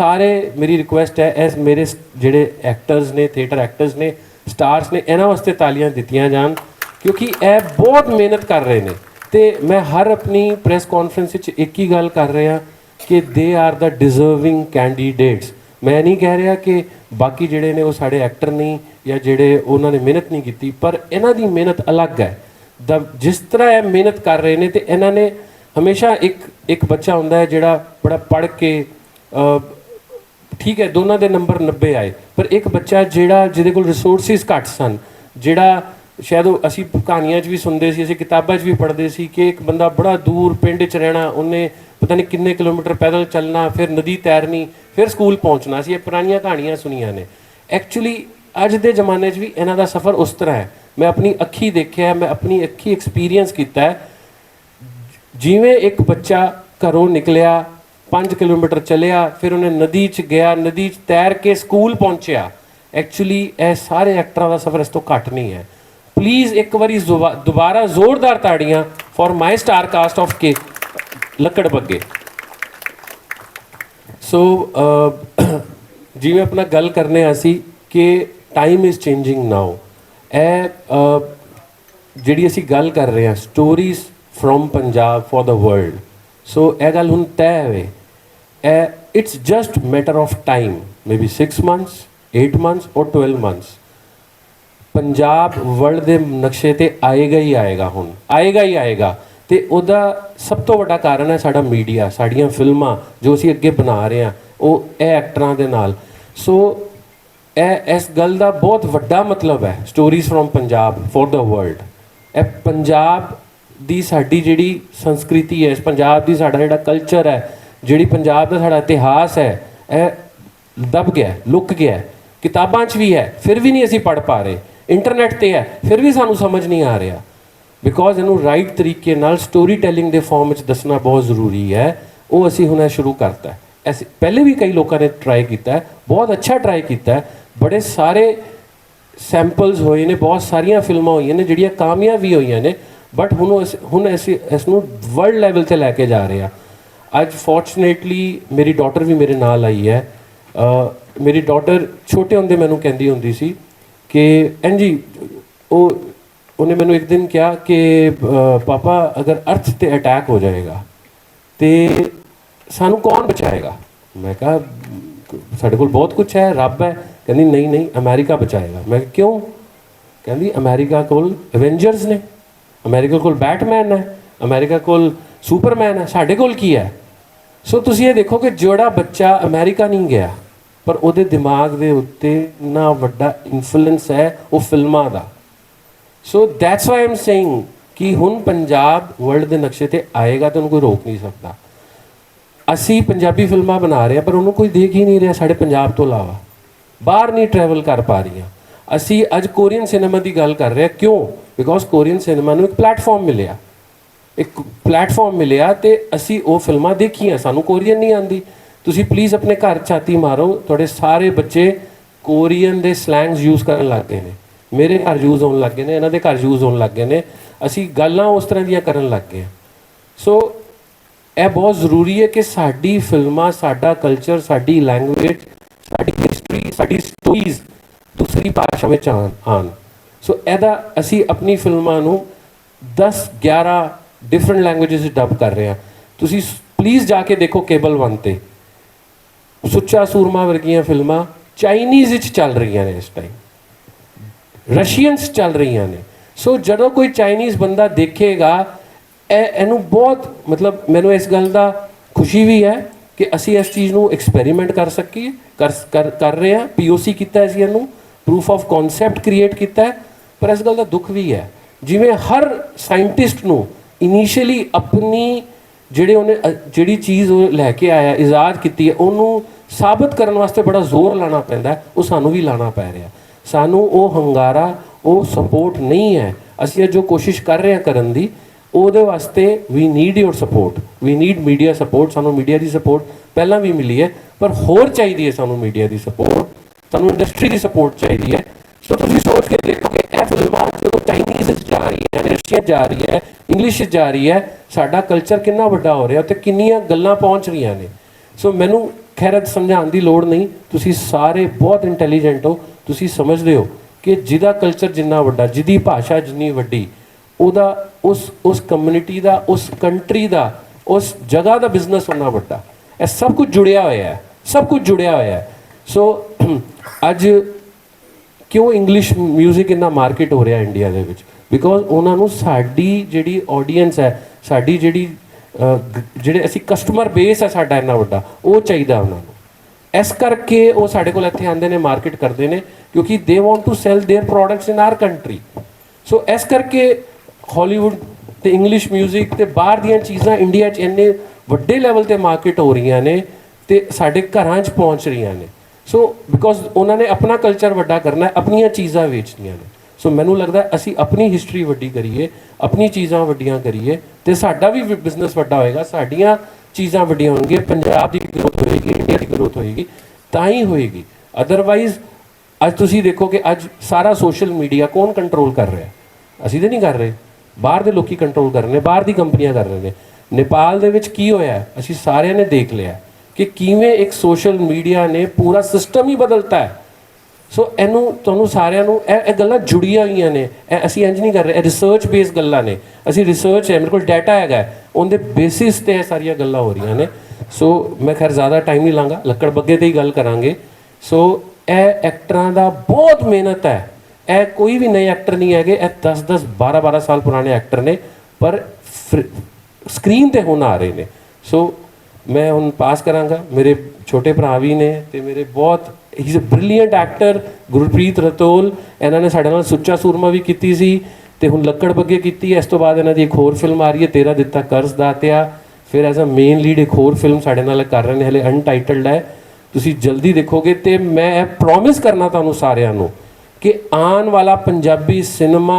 ਸਾਰੇ ਮੇਰੀ ਰਿਕੁਐਸਟ ਹੈ, ਇਸ ਮੇਰੇ ਜਿਹੜੇ ਐਕਟਰਸ ਨੇ ਥੀਏਟਰ ਐਕਟਰਸ ਨੇ ਸਟਾਰਸ ਨੇ, ਇਹਨਾਂ ਵਾਸਤੇ ਤਾਲੀਆਂ ਦਿੱਤੀਆਂ ਜਾਣ, ਕਿਉਂਕਿ ਇਹ ਬਹੁਤ ਮਿਹਨਤ ਕਰ ਰਹੇ ਨੇ। ਤੇ ਮੈਂ ਹਰ ਆਪਣੀ ਪ੍ਰੈਸ ਕਾਨਫਰੰਸ ਵਿੱਚ ਇੱਕ ਹੀ ਗੱਲ ਕਰ ਰਿਹਾ ਕਿ they are the deserving candidates ਮੈਂ ਨਹੀਂ ਕਹਿ ਰਿਹਾ ਕਿ ਬਾਕੀ ਜਿਹੜੇ ਨੇ ਉਹ ਸਾਡੇ ਐਕਟਰ ਨਹੀਂ ਜਾਂ ਜਿਹੜੇ ਉਹਨਾਂ ਨੇ ਮਿਹਨਤ ਨਹੀਂ ਕੀਤੀ, ਪਰ ਇਹਨਾਂ ਦੀ ਮਿਹਨਤ ਅਲੱਗ ਹੈ। ਦਾ, ਜਿਸ ਤਰ੍ਹਾਂ ਇਹ ਮਿਹਨਤ ਕਰ ਰਹੇ ਨੇ ਤੇ ਇਹਨਾਂ ਨੇ ਹਮੇਸ਼ਾ ਇੱਕ ਇੱਕ ਬੱਚਾ ਹੁੰਦਾ ਹੈ ਜਿਹੜਾ ਬੜਾ ਪੜ੍ਹ ਕੇ ਠੀਕ ਹੈ, ਦੋਨਾਂ ਦੇ ਨੰਬਰ 90 ਆਏ। ਪਰ ਇੱਕ ਬੱਚਾ ਜਿਹੜਾ, ਜਿਹਦੇ ਕੋਲ ਰਿਸੋਰਸਿਸ ਘੱਟ ਸਨ, ਜਿਹੜਾ ਸ਼ਾਇਦ ਉਹ ਅਸੀਂ ਕਹਾਣੀਆਂ 'ਚ ਵੀ ਸੁਣਦੇ ਸੀ, ਅਸੀਂ ਕਿਤਾਬਾਂ 'ਚ ਵੀ ਪੜ੍ਹਦੇ ਸੀ ਕਿ ਇੱਕ ਬੰਦਾ ਬੜਾ ਦੂਰ ਪਿੰਡ 'ਚ ਰਹਿਣਾ, ਉਹਨੇ ਪਤਾ ਨਹੀਂ ਕਿੰਨੇ ਕਿਲੋਮੀਟਰ ਪੈਦਲ ਚੱਲਣਾ, ਫਿਰ ਨਦੀ ਤੈਰਨੀ, ਫਿਰ ਸਕੂਲ ਪਹੁੰਚਣਾ ਸੀ ਇਹ ਪੁਰਾਣੀਆਂ ਕਹਾਣੀਆਂ ਸੁਣੀਆਂ ਨੇ। ਐਕਚੁਅਲੀ ਅੱਜ ਦੇ ਜ਼ਮਾਨੇ 'ਚ ਵੀ ਇਹਨਾਂ ਦਾ ਸਫ਼ਰ ਉਸ ਤਰ੍ਹਾਂ ਹੈ। ਮੈਂ ਆਪਣੀ ਅੱਖੀ ਦੇਖਿਆ, ਮੈਂ ਆਪਣੀ ਅੱਖੀ ਐਕਸਪੀਰੀਅੰਸ ਕੀਤਾ ਹੈ। ਜਿਵੇਂ ਇੱਕ ਬੱਚਾ ਘਰੋਂ ਨਿਕਲਿਆ 5 ਕਿਲੋਮੀਟਰ ਚੱਲਿਆ, ਫਿਰ ਉਹਨੇ ਨਦੀ 'ਚ ਗਿਆ, ਨਦੀ 'ਚ ਤੈਰ ਕੇ ਸਕੂਲ ਪਹੁੰਚਿਆ। ਐਕਚੁਅਲੀ ਇਹ ਸਾਰੇ ਐਕਟਰਾਂ ਦਾ ਸਫ਼ਰ ਇਸ ਤੋਂ ਘੱਟ ਨਹੀਂ ਹੈ। ਪਲੀਜ਼ ਇੱਕ ਵਾਰੀ ਜ਼ੁਬਾ- ਦੁਬਾਰਾ ਜ਼ੋਰਦਾਰ ਤਾੜੀਆਂ for my star cast of ਕੇ ਲੱਕੜ ਬੱਗੇ। ਸੋ ਜਿਵੇਂ ਆਪਣਾ ਗੱਲ ਕਰਨੇ ਅਸੀਂ ਕਿ ਟਾਈਮ ਇਜ਼ ਚੇਂਜਿੰਗ ਨਾਓ ਇਹ ਜਿਹੜੀ ਅਸੀਂ ਗੱਲ ਕਰ ਰਹੇ ਹਾਂ stories from Punjab for the world so ਇਹ ਗੱਲ ਹੁਣ ਤੈਅ ਹੈ ਇਹ it's just matter of time maybe 6 months 8 months or 12 months Punjab world ਦੇ ਨਕਸ਼ੇ ਤੇ ਆਏਗਾ ਹੀ ਆਏਗਾ ਹੁਣ। ਆਏਗਾ ਹੀ ਆਏਗਾ। ਤੇ ਉਹਦਾ ਸਭ ਤੋਂ ਵੱਡਾ ਕਾਰਨ ਹੈ ਸਾਡਾ ਮੀਡੀਆ, ਸਾਡੀਆਂ ਫਿਲਮਾਂ ਜੋ ਅਸੀਂ ਅੱਗੇ ਬਣਾ ਰਹੇ ਹਾਂ, ਉਹ ਇਹ ਐਕਟਰਾਂ ਦੇ ਨਾਲ। ਸੋ ਇਹ, ਇਸ ਗੱਲ ਦਾ ਬਹੁਤ ਵੱਡਾ ਮਤਲਬ ਹੈ। Stories from Punjab for the world ਇਹ ਪੰਜਾਬ ਦੀ ਸਾਡੀ ਜਿਹੜੀ ਸੰਸਕ੍ਰਿਤੀ ਹੈ, ਇਸ ਪੰਜਾਬ ਦੀ ਸਾਡਾ ਜਿਹੜਾ ਕਲਚਰ ਹੈ ਜਿਹੜੀ ਪੰਜਾਬ ਦਾ ਸਾਡਾ ਇਤਿਹਾਸ ਹੈ, ਇਹ ਦਬ ਗਿਆ, ਲੁੱਕ ਗਿਆ, ਕਿਤਾਬਾਂ 'ਚ ਵੀ ਹੈ, ਫਿਰ ਵੀ ਨਹੀਂ ਅਸੀਂ ਪੜ੍ਹ ਪਾ ਰਹੇ। ਇੰਟਰਨੈਟ ਤੇ ਹੈ, ਫਿਰ ਵੀ ਸਾਨੂੰ ਸਮਝ ਨਹੀਂ ਆ ਰਿਹਾ। ਬਿਕੋਜ਼ ਇਹਨੂੰ ਰਾਈਟ ਤਰੀਕੇ ਨਾਲ ਸਟੋਰੀ ਟੈਲਿੰਗ ਦੇ ਫਾਰਮ ਵਿੱਚ ਦੱਸਣਾ ਬਹੁਤ ਜ਼ਰੂਰੀ ਹੈ। ਉਹ ਅਸੀਂ ਹੁਣ ਇਹ ਸ਼ੁਰੂ ਕਰਤਾ ਹੈ। ਐਸੇ ਪਹਿਲੇ ਵੀ ਕਈ ਲੋਕਾਂ ਨੇ ਟਰਾਈ ਕੀਤਾ ਹੈ, ਬਹੁਤ ਅੱਛਾ ਟਰਾਈ ਕੀਤਾ ਹੈ। ਬੜੇ ਸਾਰੇ ਸੈਂਪਲਸ ਹੋਏ ਨੇ, ਬਹੁਤ ਸਾਰੀਆਂ ਫਿਲਮਾਂ ਹੋਈਆਂ ਨੇ, ਜਿਹੜੀਆਂ ਕਾਮਯਾਬ ਵੀ ਹੋਈਆਂ ਨੇ ਬਟ ਹੁਣ ਉਹ ਇਸ- ਹੁਣ ਅਸੀਂ ਇਸ ਨੂੰ ਵਰਲਡ ਲੈਵਲ ਤੇ ਲੈ ਕੇ ਜਾ ਰਹੇ ਆ ਅੱਜ ਫੋਰਚੂਨੇਟਲੀ ਮੇਰੀ ਡਾਟਰ ਵੀ ਮੇਰੇ ਨਾਲ ਆਈ ਹੈ। ਮੇਰੀ ਡਾਟਰ ਛੋਟੇ ਹੁੰਦੇ ਮੈਨੂੰ ਕਹਿੰਦੀ ਹੁੰਦੀ ਸੀ ਕਿ ਐਂਜੀ ਉਹ ਉਹਨੇ ਮੈਨੂੰ ਇੱਕ ਦਿਨ ਕਿਹਾ ਕਿ ਪਾਪਾ ਅਗਰ ਅਰਥ ਤੇ ਅਟੈਕ ਹੋ ਜਾਏਗਾ ਤੇ ਸਾਨੂੰ ਕੌਣ ਬਚਾਏਗਾ? ਮੈਂ ਕਿਹਾ ਸਾਡੇ ਕੋਲ ਬਹੁਤ ਕੁਝ ਹੈ ਰੱਬ ਹੈ। ਕਹਿੰਦੀ ਨਹੀਂ ਨਹੀਂ ਅਮਰੀਕਾ ਬਚਾਏਗਾ। ਮੈਂ ਕਿਹਾ, ਕਿਉਂ? ਕਹਿੰਦੀ ਅਮਰੀਕਾ ਕੋਲ ਐਵੇਂਜਰਸ ਨੇ। ਅਮਰੀਕਾ ਕੋਲ ਬੈਟਮੈਨ ਹੈ। ਅਮਰੀਕਾ ਕੋਲ ਸੁਪਰਮੈਨ ਹੈ। ਸਾਡੇ ਕੋਲ ਕੀ ਹੈ? ਸੋ ਤੁਸੀਂ ਇਹ ਦੇਖੋ ਕਿ ਜਿਹੜਾ ਬੱਚਾ ਅਮਰੀਕਾ ਨਹੀਂ ਗਿਆ, ਪਰ ਉਹਦੇ ਦਿਮਾਗ ਦੇ ਉੱਤੇ ਨਾ ਵੱਡਾ ਇਨਫਲੂਐਂਸ ਹੈ ਉਹ ਫਿਲਮਾਂ ਦਾ। So that's why I'm saying ਕਿ ਹੁਣ ਪੰਜਾਬ ਵਰਲਡ ਦੇ ਨਕਸ਼ੇ ਤੇ ਆਏਗਾ ਤਾਂ ਉਹਨੂੰ ਕੋਈ ਰੋਕ ਨਹੀਂ ਸਕਦਾ। ਅਸੀਂ ਪੰਜਾਬੀ ਫਿਲਮਾਂ ਬਣਾ ਰਹੇ ਹਾਂ, ਪਰ ਉਹਨੂੰ ਕੋਈ ਦੇਖ ਹੀ ਨਹੀਂ ਰਿਹਾ ਸਾਡੇ ਪੰਜਾਬ ਤੋਂ ਇਲਾਵਾ। ਬਾਹਰ ਨਹੀਂ ਟਰੈਵਲ ਕਰ ਪਾ ਰਹੀਆਂ। ਅਸੀਂ ਅੱਜ ਕੋਰੀਅਨ ਸਿਨੇਮਾ ਦੀ ਗੱਲ ਕਰ ਰਹੇ ਹਾਂ। ਕਿਉਂ? ਬਿਕੋਜ਼ ਕੋਰੀਅਨ ਸਿਨੇਮਾ ਨੂੰ ਇੱਕ ਪਲੇਟਫਾਰਮ ਮਿਲਿਆ। ਇੱਕ ਪਲੇਟਫਾਰਮ ਮਿਲਿਆ ਤੇ ਅਸੀਂ ਉਹ ਫਿਲਮਾਂ ਦੇਖੀਆਂ, ਸਾਨੂੰ ਕੋਰੀਅਨ ਨਹੀਂ ਆਂਦੀ ਤੁਸੀਂ ਪਲੀਜ਼ ਆਪਣੇ ਘਰ ਛਾਤੀ ਮਾਰੋ, ਤੁਹਾਡੇ ਸਾਰੇ ਬੱਚੇ ਕੋਰੀਅਨ ਦੇ ਸਲੈਂਗਸ ਯੂਜ਼ ਕਰਨ ਲੱਗ ਗਏ ਨੇ। ਮੇਰੇ ਘਰ ਯੂਜ਼ ਹੋਣ ਲੱਗ ਗਏ ਨੇ, ਇਹਨਾਂ ਦੇ ਘਰ ਯੂਜ਼ ਹੋਣ ਲੱਗ ਗਏ ਨੇ। ਅਸੀਂ ਗੱਲਾਂ ਉਸ ਤਰ੍ਹਾਂ ਦੀਆਂ ਕਰਨ ਲੱਗ ਗਏ ਹਾਂ। ਸੋ ਇਹ ਬਹੁਤ ਜ਼ਰੂਰੀ ਹੈ ਕਿ ਸਾਡੀ ਫਿਲਮਾਂ, ਸਾਡਾ ਕਲਚਰ ਸਾਡੀ ਲੈਂਗੁਏਜ ਸਾਡੀ ਹਿਸਟਰੀ ਸਾਡੀ ਸਟੋਰੀਜ਼ ਦੂਸਰੀ ਭਾਸ਼ਾ ਵਿੱਚ ਆਉਣ ਆਉਣ ਸੋ ਇਹਦਾ ਅਸੀਂ ਆਪਣੀ ਫਿਲਮਾਂ ਨੂੰ 10 11 ਡਿਫਰੈਂਟ ਲੈਂਗੁਏਜਸ ਵਿੱਚ ਡਬ ਕਰ ਰਹੇ ਹਾਂ। ਤੁਸੀਂ ਪਲੀਜ਼ ਜਾ ਕੇ ਦੇਖੋ ਕੇਬਲ 1 ਤੇ। ਸੁੱਚਾ ਸੂਰਮਾ ਵਰਗੀਆਂ ਫਿਲਮਾਂ ਚਾਈਨੀਜ਼ ਵਿੱਚ ਚੱਲ ਰਹੀਆਂ ਨੇ ਇਸ ਟਾਈਮ ਰਸ਼ੀਅਨਸ ਚੱਲ ਰਹੀਆਂ ਨੇ। ਸੋ ਜਦੋਂ ਕੋਈ ਚਾਈਨੀਜ਼ ਬੰਦਾ ਦੇਖੇਗਾ ਇਹ ਇਹਨੂੰ ਬਹੁਤ ਮਤਲਬ ਮੈਨੂੰ ਇਸ ਗੱਲ ਦਾ ਖੁਸ਼ੀ ਵੀ ਹੈ ਕਿ ਅਸੀਂ ਇਸ ਚੀਜ਼ ਨੂੰ ਐਕਸਪੈਰੀਮੈਂਟ ਕਰ ਸਕੀਏ, ਕਰ ਕਰ ਕਰ ਰਹੇ ਹਾਂ। ਪੀਓਸੀ ਕੀਤਾ ਅਸੀਂ ਇਹਨੂੰ ਪ੍ਰੂਫ ਆਫ ਕਨਸੈਪਟ ਕ੍ਰੀਏਟ ਕੀਤਾ ਪਰ ਇਸ ਗੱਲ ਦਾ ਦੁੱਖ ਵੀ ਹੈ। ਜਿਵੇਂ ਹਰ ਸਾਇੰਟਿਸਟ ਨੂੰ ਇਨੀਸ਼ੀਅਲੀ ਆਪਣੀ ਜਿਹੜੇ ਉਹਨੇ ਜਿਹੜੀ ਚੀਜ਼ ਉਹ ਲੈ ਕੇ ਆਇਆ ਇਜਾਦ ਕੀਤੀ ਹੈ ਉਹਨੂੰ ਸਾਬਤ ਕਰਨ ਵਾਸਤੇ ਬੜਾ ਜ਼ੋਰ ਲਾਣਾ ਪੈਂਦਾ ਉਹ ਸਾਨੂੰ ਵੀ ਲਾਣਾ ਪੈ ਰਿਹਾ ਸਾਨੂੰ ਉਹ ਹੰਗਾਰਾ ਉਹ ਸਪੋਰਟ ਨਹੀਂ ਹੈ ਅਸੀਂ ਇਹ ਜੋ ਕੋਸ਼ਿਸ਼ ਕਰ ਰਹੇ ਹਾਂ ਕਰਨ ਦੀ ਉਹਦੇ ਵਾਸਤੇ we need your support we need media support ਸਾਨੂੰ ਮੀਡੀਆ ਦੀ ਸਪੋਰਟ ਪਹਿਲਾਂ ਵੀ ਮਿਲੀ ਹੈ ਪਰ ਹੋਰ ਚਾਹੀਦੀ ਹੈ ਸਾਨੂੰ ਮੀਡੀਆ ਦੀ ਸਪੋਰਟ ਸਾਨੂੰ ਇੰਡਸਟਰੀ ਦੀ ਸਪੋਰਟ ਚਾਹੀਦੀ ਹੈ ਸੋ ਤੁਸੀਂ ਸੋਚ ਕੇ ਦੇਖੋ ਕਿ ਇਹ ਫਿਲਮਾਂ ਜਦੋਂ ਚਾਈਨੀਜ਼ ਜਾ ਰਹੀ ਹੈ ਰਸ਼ੀਆ ਜਾ ਰਹੀ ਹੈ ਇੰਗਲਿਸ਼ ਵਿੱਚ ਜਾ ਰਹੀ ਹੈ, ਸਾਡਾ ਕਲਚਰ ਕਿੰਨਾ ਵੱਡਾ ਹੋ ਰਿਹਾ ਤੇ ਕਿੰਨੀਆਂ ਗੱਲਾਂ ਪਹੁੰਚ ਰਹੀਆਂ ਨੇ। ਸੋ ਮੈਨੂੰ ਖੈਰ ਸਮਝਾਉਣ ਦੀ ਲੋੜ ਨਹੀਂ, ਤੁਸੀਂ ਸਾਰੇ ਬਹੁਤ ਇੰਟੈਲੀਜੈਂਟ ਹੋ, ਤੁਸੀਂ ਸਮਝਦੇ ਹੋ ਕਿ ਜਿਹਦਾ ਕਲਚਰ ਜਿੰਨਾ ਵੱਡਾ, ਜਿਹਦੀ ਭਾਸ਼ਾ ਜਿੰਨੀ ਵੱਡੀ, ਉਹਦਾ ਉਸ ਉਸ ਕਮਿਊਨਿਟੀ ਦਾ, ਉਸ ਕੰਟਰੀ ਦਾ, ਉਸ ਜਗ੍ਹਾ ਦਾ ਬਿਜ਼ਨਸ ਹੋਣਾ ਵੱਡਾ। ਇਹ ਸਭ ਕੁਝ ਜੁੜਿਆ ਹੋਇਆ ਹੈ, ਸਭ ਕੁਝ ਜੁੜਿਆ ਹੋਇਆ ਹੈ। ਸੋ ਅੱਜ ਕਿਉਂ ਇੰਗਲਿਸ਼ 뮤직 ਇੰਨਾ ਮਾਰਕੀਟ ਹੋ ਰਿਹਾ ਇੰਡੀਆ ਦੇ ਵਿੱਚ? ਬਿਕੋਜ਼ ਉਹਨਾਂ ਨੂੰ ਸਾਡੀ ਜਿਹੜੀ ਆਡੀਅנס ਹੈ, ਸਾਡੀ ਜਿਹੜੀ ਜਿਹੜੇ ਅਸੀਂ ਕਸਟਮਰ ਬੇਸ ਹੈ ਸਾਡਾ ਇੰਨਾ ਵੱਡਾ, ਉਹ ਚਾਹੀਦਾ ਉਹਨਾਂ ਨੂੰ। ਇਸ ਕਰਕੇ ਉਹ ਸਾਡੇ ਕੋਲ ਇੱਥੇ ਆਉਂਦੇ ਨੇ ਮਾਰਕੀਟ ਕਰਦੇ ਨੇ, ਕਿਉਂਕਿ they want to sell their products in our country so ਇਸ ਕਰਕੇ ਹਾਲੀਵੁੱਡ ਤੇ ਇੰਗਲਿਸ਼ 뮤직 ਤੇ ਬਾਹਰ ਦੀਆਂ ਚੀਜ਼ਾਂ ਇੰਡੀਆ 'ਚ ਇੰਨੇ ਵੱਡੇ ਲੈਵਲ ਤੇ ਮਾਰਕੀਟ ਹੋ ਰਹੀਆਂ ਨੇ ਤੇ ਸਾਡੇ ਘਰਾਂ 'ਚ ਪਹੁੰਚ ਰਹੀਆਂ ਨੇ। ਸੋ ਬਿਕੋਜ਼ ਉਹਨਾਂ ਨੇ ਆਪਣਾ ਕਲਚਰ ਵੱਡਾ ਕਰਨਾ ਹੈ, ਆਪਣੀਆਂ ਚੀਜ਼ਾਂ ਵੇਚਣੀਆਂ ਨੇ। ਸੋ ਮੈਨੂੰ ਲੱਗਦਾ ਅਸੀਂ ਆਪਣੀ ਹਿਸਟਰੀ ਵੱਡੀ ਕਰੀਏ, ਆਪਣੀ ਚੀਜ਼ਾਂ ਵੱਡੀਆਂ ਕਰੀਏ ਤੇ ਸਾਡਾ ਵੀ ਬਿਜ਼ਨਸ ਵੱਡਾ ਹੋਏਗਾ, ਸਾਡੀਆਂ ਚੀਜ਼ਾਂ ਵੱਡੀਆਂ ਹੋਣਗੀਆਂ, ਪੰਜਾਬ ਦੀ ਗਰੋਥ ਹੋਏਗੀ ਇੰਡੀਆ ਦੀ ਗਰੋਥ ਹੋਏਗੀ, ਤਾਂ ਹੀ ਹੋਏਗੀ। ਅਦਰਵਾਈਜ਼ ਅੱਜ ਤੁਸੀਂ ਦੇਖੋ ਕਿ ਅੱਜ ਸਾਰਾ ਸੋਸ਼ਲ ਮੀਡੀਆ ਕੌਣ ਕੰਟਰੋਲ ਕਰ ਰਿਹਾ ਅਸੀਂ ਤੇ ਨਹੀਂ ਕਰ ਰਹੇ। ਬਾਹਰ ਦੇ ਲੋਕੀ ਕੰਟਰੋਲ ਕਰ ਰਹੇ ਨੇ, ਬਾਹਰ ਦੀ ਕੰਪਨੀਆਂ ਕਰ ਰਹੇ ਨੇ। ਨੇਪਾਲ ਦੇ ਵਿੱਚ ਕੀ ਹੋਇਆ ਅਸੀਂ ਸਾਰਿਆਂ ਨੇ ਦੇਖ ਲਿਆ ਕਿ ਕਿਵੇਂ ਇੱਕ ਸੋਸ਼ਲ ਮੀਡੀਆ ਨੇ ਪੂਰਾ ਸਿਸਟਮ ਹੀ ਬਦਲਤਾ ਹੈ। ਸੋ ਇਹਨੂੰ ਤੁਹਾਨੂੰ ਸਾਰਿਆਂ ਨੂੰ ਇਹ ਇਹ ਗੱਲਾਂ ਜੁੜੀਆਂ ਹੋਈਆਂ ਨੇ। ਇਹ ਅਸੀਂ ਇੰਜ ਨਹੀਂ ਕਰ ਰਹੇ। ਇਹ ਰਿਸਰਚ ਬੇਸ ਗੱਲਾਂ ਨੇ। ਅਸੀਂ ਰਿਸਰਚ ਹੈ, ਮੇਰੇ ਕੋਲ ਡਾਟਾ ਹੈਗਾ ਉਹਦੇ ਬੇਸਿਸ ਤੇ ਇਹ ਸਾਰੀਆਂ ਗੱਲਾਂ ਹੋ ਰਹੀਆਂ ਨੇ। ਸੋ ਮੈਂ ਖੈਰ ਜ਼ਿਆਦਾ ਟਾਈਮ ਨਹੀਂ ਲਾਂਗਾ। ਲੱਕੜ ਬੱਗੇ ਤੇ ਹੀ ਗੱਲ ਕਰਾਂਗੇ। ਸੋ ਇਹ ਐਕਟਰਾਂ ਦਾ ਬਹੁਤ ਮਿਹਨਤ ਹੈ। ਇਹ ਕੋਈ ਵੀ ਨਵੇਂ ਐਕਟਰ ਨਹੀਂ ਹੈਗੇ। ਇਹ 10 10 12 12 ਸਾਲ ਪੁਰਾਣੇ ਐਕਟਰ ਨੇ। ਪਰ ਸਕਰੀਨ ਤੇ ਹੁਣ ਆ ਰਹੇ ਨੇ। ਸੋ ਮੈਂ ਹੁਣ ਪਾਸ ਕਰਾਂਗਾ। ਮੇਰੇ ਛੋਟੇ ਭਰਾ ਵੀ ਨੇ ਤੇ ਮੇਰੇ ਬਹੁਤ ਹੀ is a brilliant actor Gurpreet Ratol, ਇਹਨਾਂ ਨੇ ਸਾਡੇ ਨਾਲ ਸੁੱਚਾ ਸੂਰਮਾ ਵੀ ਕੀਤੀ ਸੀ ਤੇ ਹੁਣ ਲੱਕੜ ਬੱਗੇ ਕੀਤੀ ਇਸ ਤੋਂ ਬਾਅਦ ਇਹਨਾਂ ਦੀ ਇੱਕ ਹੋਰ ਫਿਲਮ ਆ ਰਹੀ ਹੈ, ਤੇਰਾ ਦਿੱਤਾ ਕਰਜ਼ ਦਾਤਿਆ। ਫਿਰ ਐਜ਼ ਅ ਮੇਨ ਲੀਡ ਇੱਕ ਹੋਰ ਫਿਲਮ ਸਾਡੇ ਨਾਲ ਕਰ ਰਹੇ ਨੇ, ਹਲੇ ਅਨਟਾਈਟਲਡ ਹੈ। ਤੁਸੀਂ ਜਲਦੀ ਦੇਖੋਗੇ ਤੇ ਮੈਂ ਪ੍ਰੋਮਿਸ ਕਰਨਾ ਤੁਹਾਨੂੰ ਸਾਰਿਆਂ ਨੂੰ ਕਿ ਆਉਣ ਵਾਲਾ ਪੰਜਾਬੀ ਸਿਨੇਮਾ